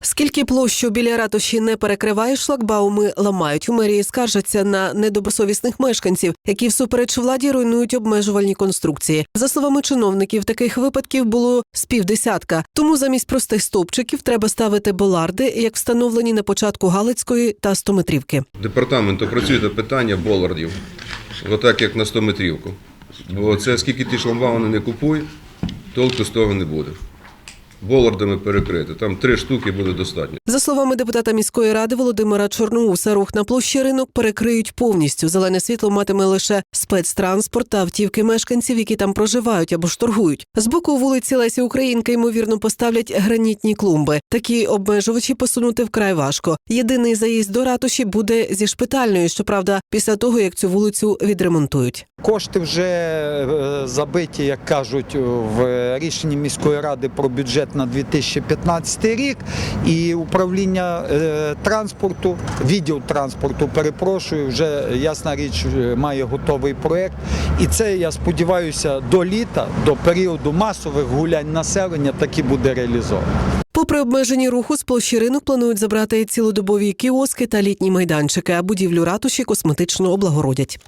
Скільки площу біля ратуші не перекриває, шлагбауми ламають. У мерії скаржаться на недобросовісних мешканців, які всупереч владі руйнують обмежувальні конструкції. За словами чиновників, таких випадків було з півдесятка. Тому замість простих стовпчиків треба ставити боларди, як встановлені на початку Галицької та Стометрівки. Департамент опрацює питання болардів, отак як на 100 метрівку. Бо це скільки ти шламбауни не купуй, толку з того не буде. Болардами перекрити. Там три штуки буде достатньо. За словами депутата міської ради Володимира Чорноуса, рух на площі ринок перекриють повністю. Зелене світло матиме лише спецтранспорт та автівки мешканців, які там проживають або ж торгують. З боку вулиці Лесі Українка ймовірно поставлять гранітні клумби. Такі обмежувачі посунути вкрай важко. Єдиний заїзд до ратуші буде зі шпитальної, щоправда, після того як цю вулицю відремонтують. Кошти вже е, забиті, як кажуть, в рішенні міської ради про бюджет на 2015 рік. І управління е, транспорту, відділ транспорту, перепрошую, вже ясна річ е, має готовий проєкт. І це я сподіваюся до літа, до періоду масових гулянь населення, таки буде реалізовано. Попри обмежені руху, з площі ринок планують забрати цілодобові кіоски та літні майданчики, а будівлю ратуші косметично облагородять.